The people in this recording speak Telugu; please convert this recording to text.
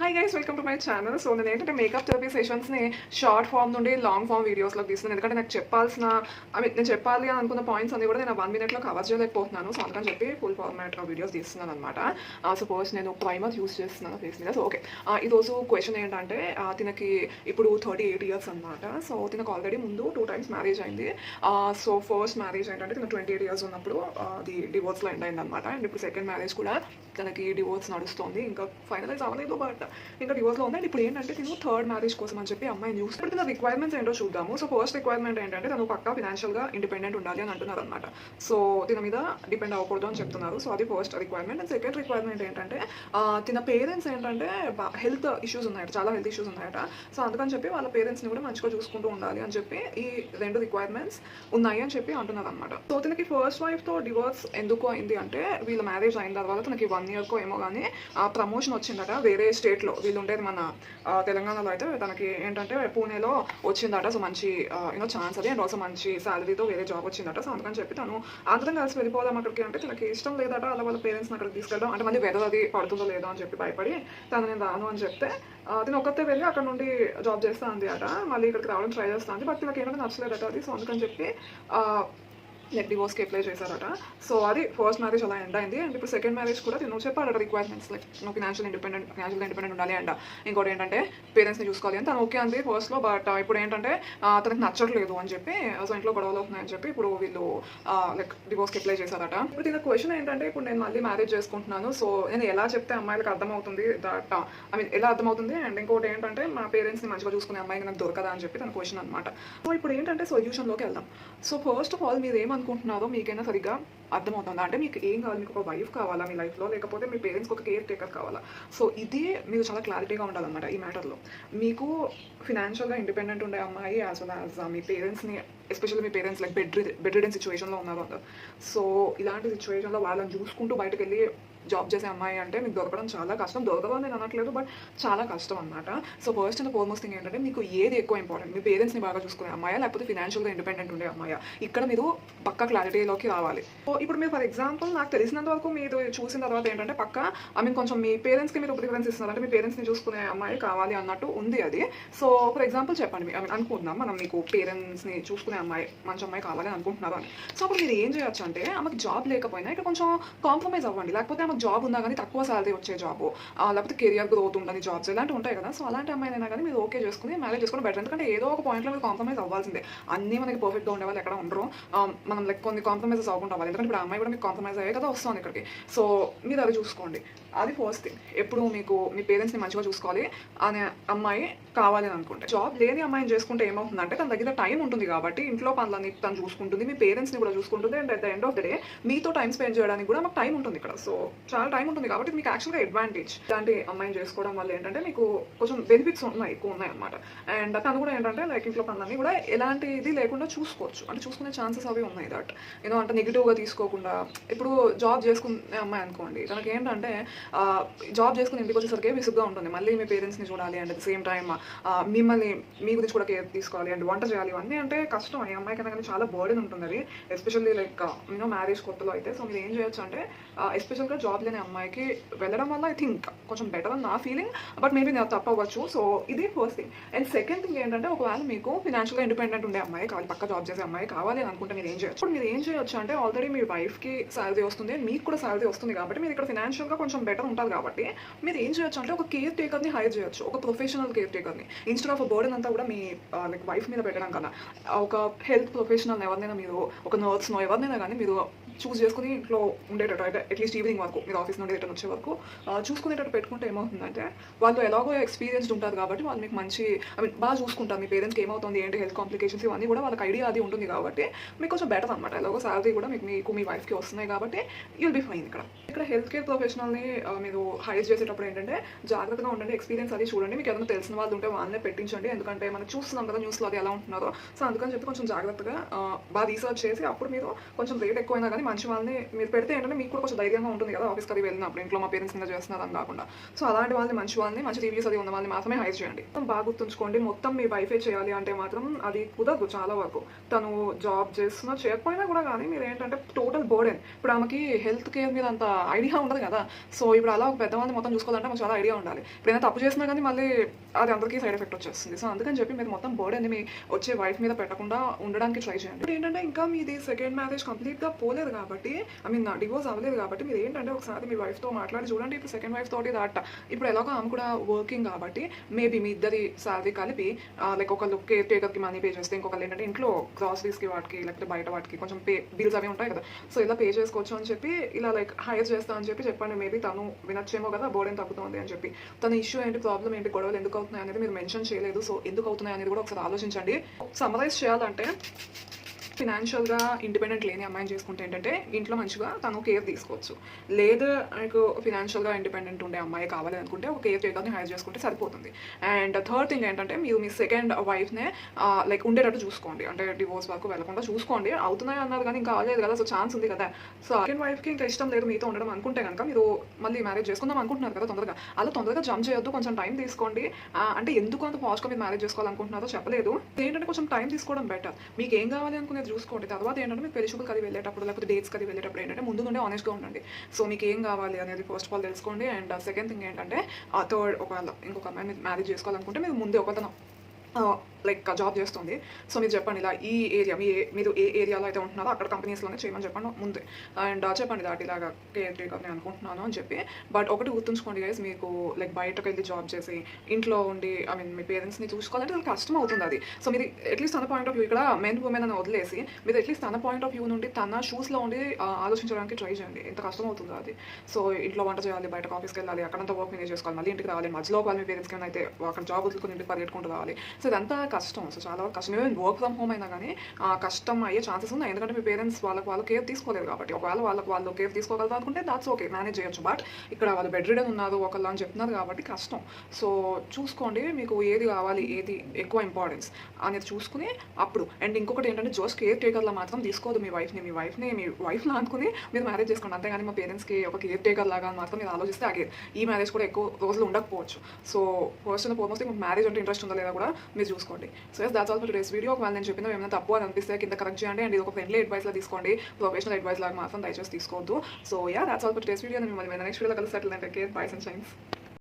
Hi guys welcome to my channel so నేను ఏంటంటే మేకప్ థెరపీ సెషన్స్ని షార్ట్ ఫామ్ నుండి లాంగ్ ఫామ్ వీడియోస్లో తీసుకున్నాను ఎందుకంటే నాకు చెప్పాల్సిన ఐ మీన్ నేను చెప్పాలి అని అనుకున్న పాయింట్స్ అన్ని కూడా నేను వన్ మినిట్లో కవర్ చేయలేకపోతున్నాను. సో అందుకని చెప్పి ఫుల్ ఫార్మాట్ వీడియోస్ తీస్తున్నాను అనమాట సపోజ్ uh, నేను ప్రైమర్ యూస్ చేస్తున్నాను ఫేస్ మీద. సో ఓకే ఈరోజు క్వశ్చన్ ఏంటంటే uh, తినకి ఇప్పుడు థర్టీ ఎయిట్ ఇయర్స్ అనమాట సో తినకు ఆల్రెడీ ముందు టూ టైమ్స్ మ్యారేజ్ అయింది. సో ఫస్ట్ మ్యారేజ్ ఏంటంటే తిన ట్వంటీ ఎయిట్ ఇయర్స్ ఉన్నప్పుడు uh, అది డివోర్స్లో ఎండ్ అయింది అనమాట అండ్ ఇప్పుడు సెకండ్ మ్యారేజ్ కూడా తనకి డివోర్స్ నడుస్తుంది. ఇంకా ఫైనలైజ్ అవ్వలేదు బట్ ఇంకా డివోర్స్లో ఉంది అండ్ ఇప్పుడు ఏంటంటే నేను థర్డ్ మ్యారేజ్ కోసం అని చెప్పి అమ్మాయిని చూసి ఇప్పుడు తన రిక్వైర్మెంట్స్ ఏంటో చూద్దాము. సో ఫస్ట్ రిక్వైర్మెంట్ ఏంటంటే తను పక్కా ఫినాన్షియల్గా ఇండిపెండెంట్ ఉండాలి అని అంటున్నారు అనమాట సో దీని మీద డిపెండ్ అవ్వకూడదు అని చెప్తున్నారు. సో అది first requirement and second requirement ఏంటంటే తిన పేరెంట్స్ ఏంటంటే హెల్త్ ఇష్యూస్ ఉన్నాయట చాలా హెల్త్ ఇష్యూస్ ఉన్నాయట. సో అందుకని చెప్పి వాళ్ళ పేరెంట్స్ని కూడా మంచిగా చూసుకుంటూ ఉండాలి అని చెప్పి ఈ రెండు రిక్వైర్మెంట్స్ ఉన్నాయి అని చెప్పి అంటున్నారు అనమాట సో తనకి ఫస్ట్ వైఫ్తో డివోర్స్ ఎందుకు అయింది అంటే వీళ్ళ మ్యారేజ్ అయిన తర్వాత తనకి వన్ ఇయర్కో ఏమో కానీ ఆ ప్రమోషన్ వచ్చిందట వేరే స్టేట్ స్టేట్లో వీళ్ళు ఉండేది మన తెలంగాణలో అయితే తనకి ఏంటంటే పూణేలో వచ్చిందట. సో మంచి యూనో ఛాన్స్ అది. అండ్ ఆల్సో మంచి శాలరీతో వేరే జాబ్ వచ్చిందట. సో అందుకని చెప్పి తను అందరం కలిసి వెళ్ళిపోదాం అక్కడికి అంటే తనకి ఇష్టం లేదట. అలా వాళ్ళ పేరెంట్స్ని అక్కడికి తీసుకెళ్ళడం అంటే మళ్ళీ వెదర్ అది పడుతుందో లేదో అని చెప్పి భయపడి తను నేను రాను అని చెప్తే తను ఒక్కతే వెళ్ళి అక్కడ నుండి జాబ్ చేస్తా అంది అట. మళ్ళీ ఇక్కడికి రావడం ట్రై చేస్తా అంది బట్ నాకు ఏంటంటే నచ్చలేదట అది. సో అందుకని చెప్పి లైక్ డివోర్స్కి అప్లై చేశారట సో అది ఫస్ట్ మ్యారేజ్ అలా ఎండ్ అయింది. అండ్ ఇప్పుడు సెకండ్ మ్యారేజ్ కూడా నువ్వు చెప్పాడట రిక్వైర్మెంట్స్ లైక్ నువ్వు ఫినాన్షియల్ ఇండిపెండెంట్ ఫినాన్షియల్ ఇండిపెండెంట్ ఉండాలి అండ్ ఇంకోటి ఏంటంటే పేరెంట్స్ని చూసుకోవాలి అని. తను ఓకే అంది ఫస్ట్లో బట్ uh, ఇప్పుడు ఏంటంటే తనకు తనకి నచ్చట్లేదు అని చెప్పి సో ఇంట్లో గొడవలు అవుతున్నాయని చెప్పి ఇప్పుడు వీళ్ళు లైక్ డివోర్స్కి అప్లై చేశారట ఇప్పుడు దీని క్వశ్చన్ ఏంటంటే ఇప్పుడు నేను మళ్ళీ మ్యారేజ్ చేసుకుంటున్నాను. సో నేను ఎలా చెప్తే అమ్మాయిలకు అర్థమవుతుంది దట్ ఐ మీన్ ఎలా అర్థమవుతుంది? అండ్ ఇంకోటి ఏంటంటే మా పేరెంట్స్ని మంచిగా చూసుకునే అమ్మాయికి నాకు దొరకదా అని చెప్పి తన క్వశ్చన్ అనమాట సో ఇప్పుడు ఏంటంటే సొల్యూషన్లోకి వెళ్దాం. సో ఫస్ట్ ఆఫ్ ఆల్ మీరు అనుకుంటున్నారో మీకైనా సరిగ్గా అర్థమవుతుందా? అంటే మీకు ఏం కావాలి? మీకు ఒక వైఫ్ కావాలా మీ లైఫ్లో లేకపోతే మీ పేరెంట్స్కి ఒక కేర్ టేకర్ కావాలా? సో ఇది మీరు చాలా క్లారిటీగా ఉండాలన్నమాట ఈ మ్యాటర్లో మీకు ఫినాన్షియల్గా ఇండిపెండెంట్ ఉండే అమ్మాయి యాజ్ వెల్ యాజ్ మీ పేరెంట్స్ని ఎస్పెషల్లీ మీ parents like bed bedridden సిచ్యువేషన్లో ఉన్నారు అందరు సో ఇలాంటి సిచ్యువేషన్లో వాళ్ళని చూసుకుంటూ బయటకు వెళ్ళి జాబ్ చేసే అమ్మాయి అంటే మీకు దొరకడం చాలా కష్టం. దొరకదు నేను అనట్లేదు బట్ చాలా కష్టం అనమాట so first and foremost thing ఏంటంటే మీకు ఏది ఎక్కువ ఇంపార్టెంట్ మీ పేరెంట్స్ని బాగా చూసుకునే అమ్మాయా? లేకపోతే ఫినాన్షియల్గా ఇండిపెండెంట్ ఉండే అమ్మాయా? ఇక్కడ మీరు పక్క క్లారిటీలోకి రావాలి. సో ఇప్పుడు మీరు ఫర్ ఎగ్జాంపుల్ నాకు తెలిసినంత వరకు మీరు చూసిన తర్వాత ఏంటంటే పక్క ఐ మీన్ కొంచెం మీ పేరెంట్స్కి మీరు ప్రిఫరెన్స్ ఇస్తున్నారు అంటే మీ పేరెంట్స్ని చూసుకునే అమ్మాయి కావాలి అన్నట్టు ఉంది అది. సో ఫర్ ఎగ్జాంపుల్ చెప్పండి ఐ మీన్ అనుకుంటున్నాం మనం మీకు పేరెంట్స్ని చూసుకునే అమ్మాయి మంచి అమ్మాయి కావాలి అనుకుంటున్నారు అని. సో అప్పుడు మీరు ఏం చేయొచ్చు అంటే ఆమెకు జాబ్ లేకపోయినా ఇక్కడ కొంచెం కాంప్రమైజ్ అవ్వండి. లేకపోతే మాకు జాబ్ ఉన్నా కానీ తక్కువ శాలరీ వచ్చే జాబ్. లేకపోతే కెరియర్ గ్రోత్ ఉండని జాబ్స్ ఇలాంటివి ఉంటాయి కదా. సో అలాంటి అమ్మాయినైనా కానీ మీరు ఓకే చేసుకుని మ్యారేజ్ చేసుకోవడం బెటర్ ఎందుకంటే ఏదో ఒక పాయింట్లో మీరు కాంప్రమైజ్ అవ్వాల్సిందే. అన్నీ మనకి పర్ఫెక్ట్గా ఉండే వాళ్ళు ఎక్కడ ఉండరు. మనం లైక్ కొన్ని కాంప్రమైజెస్ అవ్వకుండా అవ్వాలి. ఎందుకంటే ఇప్పుడు అమ్మాయి కూడా మీకు కాంప్రమైజ్ అయ్యే కదా వస్తుంది ఇక్కడికి. సో మీరు అది చూసుకోండి. అది ఫస్ట్ థింగ్ ఎప్పుడు మీకు మీ పేరెంట్స్ని మంచిగా చూసుకోవాలి అనే అమ్మాయి కావాలి అని అనుకుంటే. జాబ్ లేని అమ్మాయిని చేసుకుంటే ఏమవుతుందంటే తన దగ్గర టైం ఉంటుంది కాబట్టి ఇంట్లో పనులన్నీ తను చూసుకుంటుంది మీ పేరెంట్స్ని కూడా చూసుకుంటుంది. And at the end of the day మీతో టైం స్పెండ్ చేయడానికి కూడా మాకు టైం ఉంటుంది ఇక్కడ. సో చాలా టైం ఉంటుంది కాబట్టి మీకు యాక్చువల్గా అడ్వాంటేజ్ ఇలాంటి అమ్మాయిని చేసుకోవడం వల్ల ఏంటంటే మీకు కొంచెం బెనిఫిట్స్ ఉన్నాయి ఎక్కువ ఉన్నాయి అనమాట అండ్ తను కూడా ఏంటంటే లైక్ ఇంట్లో పనులన్నీ కూడా ఎలాంటి ఇది లేకుండా చూసుకోవచ్చు. అంటే చూసుకునే ఛాన్సెస్ అవి ఉన్నాయి దట్ ఏదో అంటే నెగిటివ్గా తీసుకోకుండా ఇప్పుడు జాబ్ చేసుకునే అమ్మాయి అనుకోండి తనకి ఏంటంటే జాబ్ చేసుకుని ఇంటికి వచ్చేసరికి విసుగ్గా ఉంటుంది. మళ్ళీ మీ పేరెంట్స్ని చూడాలి and at the same time మిమ్మల్ని మీ గురించి కూడా కేర్ తీసుకోవాలి అండ్ వంట చేయాలి. ఇవన్నీ అంటే కష్టం. ఈ అమ్మాయికి కానీ చాలా బర్డెన్ ఉంటుంది అది. ఎస్పెషల్లీ లైక్ యూనో మ్యారేజ్ కొత్తలో అయితే. సో మీరు ఏం చేయొచ్చు అంటే ఎస్పెషల్గా జాబ్ లేని అమ్మాయికి వెళ్ళడం వల్ల ఐ థింక్ కొంచెం బెటర్ అని నా ఫీలింగ్ బట్ మేబీ నేను తప్పవచ్చు. అవ్వచ్చు సో ఇది first thing and second thing ఏంటంటే ఒకవేళ మీకు ఫినాన్షియల్గా ఇండిపెండెంట్ ఉండే అమ్మాయి కావాలి పక్క జాబ్ చేసే అమ్మాయి కావాలి అని అనుకుంటే మీరు ఏం చేయొచ్చు? ఇప్పుడు మీరు ఏం చేయొచ్చు అంటే ఆల్రెడీ మీ వైఫ్కి శాలరీ వస్తుంది మీకు కూడా శాలరీ వస్తుంది కాబట్టి మీరు ఇక్కడ ఫినాన్షియల్గా కొంచెం బెటర్ ఉంటుంది కాబట్టి మీరు ఏం చేయొచ్చు అంటే ఒక కేర్ టేకర్ని హైర్ చేయొచ్చు ఒక ప్రొఫెషనల్ కేర్ టేకర్ని ఇన్స్టెడ్ ఆఫ్ బర్డెన్ అంతా కూడా మీ లైక్ వైఫ్ మీద పెట్టడం కన్నా ఒక హెల్త్ ప్రొఫెషనల్ ఎవరినైనా మీరు ఒక నర్స్నో ఎవరినైనా కానీ మీరు చూస్ చేసుకుని ఇంట్లో ఉండేటట్టు అయితే అట్లీస్ట్ ఈవినింగ్ వరకు మీరు ఆఫీస్ నుండి రిటర్న్ వచ్చే వరకు చూసుకునేటట్టు పెట్టుకుంటే ఏమవుతుందంటే వాళ్ళు ఎలాగో ఎక్స్పీరియన్స్డ్ ఉంటారు కాబట్టి వాళ్ళు మీకు మంచి ఐ మీన్ బాగా చూసుకుంటారు. మీ పేరెంట్స్కి ఏమవుతుంది ఏంటి హెల్త్ కాంప్లికేషన్స్ ఇవన్నీ కూడా వాళ్ళకి ఐడియా అది ఉంటుంది కాబట్టి మీకు కొంచెం బెటర్ అనమాట ఎలాగో శాలరీ కూడా మీకు మీకు మీ వైఫ్కి వస్తున్నాయి కాబట్టి యూల్ బి ఫైన్ ఇక్కడ. ఇక్కడ హెల్త్ కేర్ ప్రొఫెషనల్ని మీరు హైర్ చేసేటప్పుడు ఏంటంటే జాగ్రత్తగా ఉండండి ఎక్స్పీరియన్స్ అది చూడండి. మీకు ఏదైనా తెలిసిన వాళ్ళు ఉంటే వాళ్ళనే పెట్టించండి. ఎందుకంటే మనం చూస్తున్నాం కదా న్యూస్లో అది ఎలా ఉంటున్నారో. సో అందుకని చెప్పి కొంచెం జాగ్రత్తగా బాగా రీసెర్చ్ చేసి అప్పుడు మీరు కొంచెం రేట్ ఎక్కువైనా కానీ మంచి వాళ్ళని మీరు పెడితే ఏంటంటే మీకు కూడా కొంచెం ధైర్యంగా ఉంటుంది కదా ఆఫీస్కి అది వెళ్ళినప్పుడు. ఇంట్లో మా పేరెంట్స్ ఇంకా చేస్తున్నారు అని కాకుండా. సో అలాంటి వాళ్ళని మంచి వాళ్ళని మంచి రివ్యూస్ అది ఉన్న వాళ్ళని మాత్రమే హైర్ చేయండి. మొత్తం బాగా గుర్తుంచుకోండి. మొత్తం మీ వైఫే చేయాలి అంటే మాత్రం అది కుదరదు చాలా వరకు. తను జాబ్ చేస్తున్నా చేయకపోయినా కూడా కానీ మీరు ఏంటంటే టోటల్ బర్డెన్ ఇప్పుడు ఆమెకి హెల్త్ కేర్ మీద అంత ఐడియా ఉండదు కదా. సో ఇప్పుడు అలా ఒక పెద్దవాళ్ళని మొత్తం చూసుకోవాలంటే మాకు చాలా ఐడియా ఉండాలి. ఇప్పుడు ఏదైనా తప్పు చేసినా కానీ మళ్ళీ అది అందరికీ సైడ్ ఎఫెక్ట్ వచ్చేస్తుంది. సో అందుకని చెప్పి మీరు మొత్తం బర్డెన్ మీ వచ్చే వైఫ్ మీద పెట్టకుండా ఉండడానికి ట్రై చేయండి. ఇప్పుడు ఏంటంటే ఇంకా మీది సెకండ్ మ్యారేజ్ కంప్లీట్గా పోలేదు కాబట్టి ఐ మీన్ డివోర్స్ అవ్వలేదు కాబట్టి మీరు ఏంటంటే ఒకసారి మీ వైఫ్తో మాట్లాడి చూడండి. ఇప్పుడు సెకండ్ వైఫ్ తోటి దాట్ ఇప్పుడు ఎలాగో ఆమె కూడా వర్కింగ్ కాబట్టి మేబీ మీ ఇద్దరి శాలరీ కలిపి లైక్ ఒకళ్ళు కేర్ టేకర్కి మనీ పే చేస్తే ఇంకొకళ్ళు ఏంటంటే ఇంట్లో గ్రాసరీస్కి వాటికి లేకపోతే బయట వాటికి కొంచెం పే బిల్స్ అవి ఉంటాయి కదా. సో ఇలా పే చేసుకోవచ్చు అని చెప్పి ఇలా లైక్ హైర్ చేస్తా అని చెప్పి చెప్పండి. మేబీ తను వినొచ్చేమో కదా బోర్డెన్ తప్పుతుంది అని చెప్పి. తన ఇష్యూ ఏంటి ప్రాబ్లం ఏంటి గొడవలు ఎందుకు అవుతున్నాయి అనేది మీరు మెన్షన్ చేయలేదు. సో ఎందుకు అవుతున్నాయి అనేది కూడా ఒకసారి ఆలోచించండి. సమరైజ్ చేయాలంటే ఫినాన్షియల్గా ఇండిపెండెంట్ లేని అమ్మాయిని చేసుకుంటే ఏంటంటే ఇంట్లో మంచిగా తను కేర్ తీసుకోవచ్చు. లేదు మీకు ఫినాన్షియల్గా ఇండిపెండెంట్ ఉండే అమ్మాయి కావాలి అనుకుంటే ఒక కేర్ టేకర్ని హైర్ చేసుకుంటే సరిపోతుంది. అండ్ థర్డ్ థింగ్ ఏంటంటే మీరు మీ సెకండ్ వైఫ్నే లైక్ ఉండేటట్టు చూసుకోండి. అంటే డివోర్స్ వరకు వెళ్ళకుండా చూసుకోండి. అవుతున్నాయి అన్నారు కానీ ఇంకా అవ్వలేదు కదా సో ఛాన్స్ ఉంది కదా. సో సెకండ్ వైఫ్కి ఇంకా ఇష్టం లేదు మీతో ఉండడం అనుకుంటే కనుక మీరు మళ్ళీ మ్యారేజ్ చేసుకుందాం అనుకుంటున్నారు కదా తొందరగా. అలా తొందరగా జంప్ చేయొద్దు కొంచెం టైం తీసుకోండి. అంటే ఎందుకు అంత పాజిటివ్గా మీరు మ్యారేజ్ చేసుకోవాలనుకుంటున్నారో చెప్పలేదు. ఏంటంటే కొంచెం టైం తీసుకోవడం బెటర్ మీకు ఏం కావాలి అనుకునేది చూసుకోండి. తర్వాత ఏంటంటే మీరు పెళ్ళి అది వెళ్ళేటప్పుడు లేకపోతే డేట్స్ కలిగి వెళ్ళేటప్పుడు ఏంటంటే ముందు నుండి ఆనెస్ట్గా ఉండండి. సో మీకు ఏం కావాలి అనేది ఫస్ట్ ఆఫ్ ఆల్ తెలుసుకోండి. అండ్ సెకండ్ థింగ్ ఏంటంటే థర్డ్ ఒకవేళ ఇంకొక అమ్మాయి మీరు మ్యారేజ్ చేసుకోవాలనుకుంటే మీరు ముందే ఒకతను లైక్ జాబ్ చేస్తుంది. సో మీరు చెప్పండి ఇలా ఈ ఏరియా మీ మీరు ఏ ఏరియాలో అయితే ఉంటున్నారో అక్కడ కంపెనీస్లోనే చేయమని చెప్పండి ముందే. అండ్ చెప్పండి దాటి ఇలాగా కేర్ టేకర్ నేను అనుకుంటున్నాను అని చెప్పి. బట్ ఒకటి గుర్తుంచుకోండి గైస్ మీకు లైక్ బయటకు వెళ్ళి జాబ్ చేసి ఇంట్లో ఉండి ఐ మీన్ మీ పేరెంట్స్ని చూసుకోవాలంటే చాలా కష్టం అవుతుంది అది. సో మీరు అట్లీస్ట్ తన పాయింట్ ఆఫ్ వ్యూ ఇక్కడ మెన్ ఉమెన్ అని వదిలేసి మీరు అట్లీస్ట్ తన పాయింట్ ఆఫ్ వ్యూ నుండి తన షూస్లో ఉండి ఆలోచించడానికి ట్రై చేయండి. ఎంత కష్టం అవుతుందో అది. సో ఇంట్లో వంట చేయాలి బయట ఆఫీస్కి వెళ్ళాలి అక్కడంతా వర్క్ మేనేజ్ చేసుకోవాలి మళ్ళీ ఇంటికి రావాలి మధ్యలో వాళ్ళ మీ పేరెంట్స్కి అయితే అక్కడ జాబ్ వదులుకుని ఇంటికి పరిగెట్టుకుంటూ రావాలి. సో ఇదంతా కష్టం. సో చాలా వరకు కష్టం. ఈవెన్ వర్క్ ఫ్రమ్ హోమ్ అయినా కానీ ఆ, కష్టం అయ్యే ఛాన్సెస్ ఉన్నాయి. ఎందుకంటే మీ పేరెంట్స్ వాళ్ళకి వాళ్ళు కేర్ తీసుకోలేదు కాబట్టి. ఒకవేళ వాళ్ళకి వాళ్ళు కేర్ తీసుకోగలరు అనుకుంటే దాట్స్ ఓకే మేనేజ్ చేయొచ్చు. బట్ ఇక్కడ వాళ్ళు బెడ్ రిడన్ ఉన్నారు ఒకళ్ళు అని చెప్తున్నారు కాబట్టి కష్టం. సో చూసుకోండి మీకు ఏది కావాలి ఏది ఎక్కువ ఇంపార్టెన్స్ అనేది చూసుకుని అప్పుడు. అండ్ ఇంకొకటి ఏంటంటే జోస్ కేర్ టేకర్లో మాత్రం తీసుకోదు మీ వైఫ్ని మీ వైఫ్ని మీ వైఫ్లా అనుకుని మీరు మ్యారేజ్ చేసుకోండి. అంతేగాని మా పేరెంట్స్కి ఒక కేర్ టేకర్ లాగా అని మాత్రం మీరు ఆలోచిస్తే అగే. ఈ మ్యారేజ్ కూడా ఎక్కువ రోజులు ఉండకపోవచ్చు. సో ఫస్ట్ అండ్ ఫార్మోస్ట్ మీకు మ్యారేజ్ అంటే ఇంట్రెస్ట్ ఉందా లేదా కూడా మీరు చూసుకోండి. So yes that's all for today's video ఒకవేళ నేను చెప్పిన ఏమైనా తప్పు అని అనిపిస్తే కింద కరెక్ట్ చేయండి. అండ్ ఇది ఒక ఫ్రెండ్లీ అడ్వైస్లా తీసుకోండి. ప్రొఫెషనల్ అడ్వైస్ లాగా మాత్రం దయచేసి తీసుకోవద్దు. So yeah that's all for today's video నేను మిమ్మల్ని నెక్స్ట్ వీడియో కలిసి సెటిల్ అంటే కేర్ బైస్ అండ్ సైన్స్